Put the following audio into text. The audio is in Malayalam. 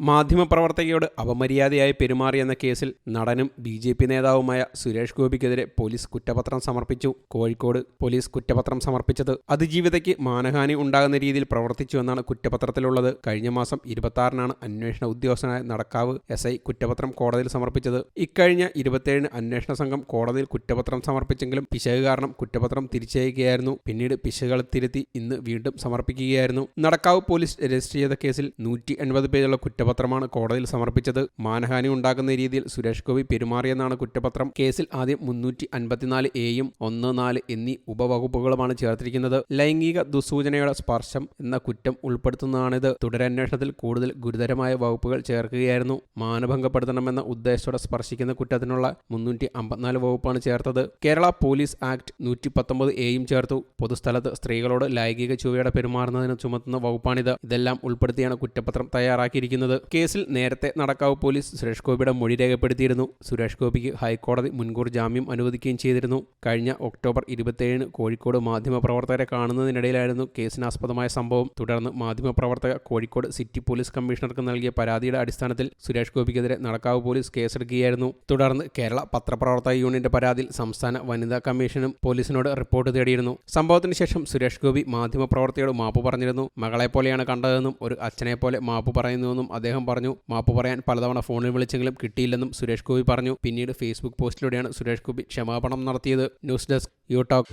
മാധ്യമപ്രവർത്തകയോട് അപമര്യാദയായി പെരുമാറിയെന്ന കേസിൽ നടനും ബി ജെ പി നേതാവുമായ സുരേഷ് ഗോപിക്കെതിരെ പോലീസ് കുറ്റപത്രം സമർപ്പിച്ചു. കോഴിക്കോട് പോലീസ് കുറ്റപത്രം സമർപ്പിച്ചത് അതിജീവിതയ്ക്ക് മാനഹാനി ഉണ്ടാകുന്ന രീതിയിൽ പ്രവർത്തിച്ചുവെന്നാണ് കുറ്റപത്രത്തിലുള്ളത്. കഴിഞ്ഞ മാസം ഇരുപത്തിയാറിനാണ് അന്വേഷണ ഉദ്യോഗസ്ഥനായ നടക്കാവ് എസ് ഐ കുറ്റപത്രം കോടതിയിൽ സമർപ്പിച്ചത്. ഇക്കഴിഞ്ഞ ഇരുപത്തിയേഴിന് അന്വേഷണ സംഘം കോടതിയിൽ കുറ്റപത്രം സമർപ്പിച്ചെങ്കിലും പിശക് കാരണം കുറ്റപത്രം തിരിച്ചയക്കുകയായിരുന്നു. പിന്നീട് പിശകുകൾ തിരുത്തി ഇന്ന് വീണ്ടും സമർപ്പിക്കുകയായിരുന്നു. നടക്കാവ് പോലീസ് രജിസ്റ്റർ ചെയ്ത കേസിൽ നൂറ്റി എൺപത് പേജുള്ള കുറ്റപത്രമാണ് കോടതിയിൽ സമർപ്പിച്ചത്. മാനഹാനി ഉണ്ടാക്കുന്ന രീതിയിൽ സുരേഷ് ഗോപി പെരുമാറിയെന്നാണ് കുറ്റപത്രം. കേസിൽ ആദ്യം മുന്നൂറ്റി അൻപത്തിനാല് എയും ഒന്ന് നാല് എന്നീ ഉപവകുപ്പുകളുമാണ് ചേർത്തിരിക്കുന്നത്. ലൈംഗിക ദുസൂചനയുടെ സ്പർശം എന്ന കുറ്റം ഉൾപ്പെടുത്തുന്നതാണിത്. തുടരന്വേഷണത്തിൽ കൂടുതൽ ഗുരുതരമായ വകുപ്പുകൾ ചേർക്കുകയായിരുന്നു. മാനഭംഗപ്പെടുത്തണമെന്ന ഉദ്ദേശത്തോടെ സ്പർശിക്കുന്ന കുറ്റത്തിനുള്ള മുന്നൂറ്റി അമ്പത്തിനാല് വകുപ്പാണ് ചേർത്തത്. കേരള പോലീസ് ആക്ട് നൂറ്റി പത്തൊമ്പത് എയും ചേർത്തു. പൊതുസ്ഥലത്ത് സ്ത്രീകളോട് ലൈംഗിക ചുവയുടെ പെരുമാറുന്നതിന് ചുമത്തുന്ന വകുപ്പാണിത്. ഇതെല്ലാം ഉൾപ്പെടുത്തിയാണ് കുറ്റപത്രം തയ്യാറാക്കിയിരിക്കുന്നത്. കേസിൽ നേരത്തെ നടക്കാവ് പോലീസ് സുരേഷ് ഗോപിയുടെ മൊഴി രേഖപ്പെടുത്തിയിരുന്നു. സുരേഷ് ഗോപിക്ക് ഹൈക്കോടതി മുൻകൂർ ജാമ്യം അനുവദിക്കുകയും ചെയ്തിരുന്നു. കഴിഞ്ഞ ഒക്ടോബർ ഇരുപത്തിയേഴിന് കോഴിക്കോട് മാധ്യമപ്രവർത്തകരെ കാണുന്നതിനിടയിലായിരുന്നു കേസിനാസ്പദമായ സംഭവം. തുടർന്ന് മാധ്യമപ്രവർത്തക കോഴിക്കോട് സിറ്റി പോലീസ് കമ്മീഷണർക്ക് നൽകിയ പരാതിയുടെ അടിസ്ഥാനത്തിൽ സുരേഷ് ഗോപിക്കെതിരെ നടക്കാവ് പോലീസ് കേസെടുക്കുകയായിരുന്നു. തുടർന്ന് കേരള പത്രപ്രവർത്തക യൂണിയന്റെ പരാതിയിൽ സംസ്ഥാന വനിതാ കമ്മീഷനും പോലീസിനോട് റിപ്പോർട്ട് തേടിയിരുന്നു. സംഭവത്തിന് ശേഷം സുരേഷ് ഗോപി മാധ്യമപ്രവർത്തകരോട് മാപ്പ് പറഞ്ഞിരുന്നു. മകളെ പോലെയാണ് കണ്ടതെന്നും ഒരു അച്ഛനെ പോലെ മാപ്പ് പറയുന്നുവെന്നും അദ്ദേഹം പറഞ്ഞു മാപ്പ് പറയാൻ പലതവണ ഫോണിൽ വിളിച്ചെങ്കിലും കിട്ടിയില്ലെന്നും സുരേഷ് ഗോപി പറഞ്ഞു. പിന്നീട് ഫേസ്ബുക്ക് പോസ്റ്റിലൂടെയാണ് സുരേഷ് ഗോപി ക്ഷമാപണം നടത്തിയത്. News desk you talk.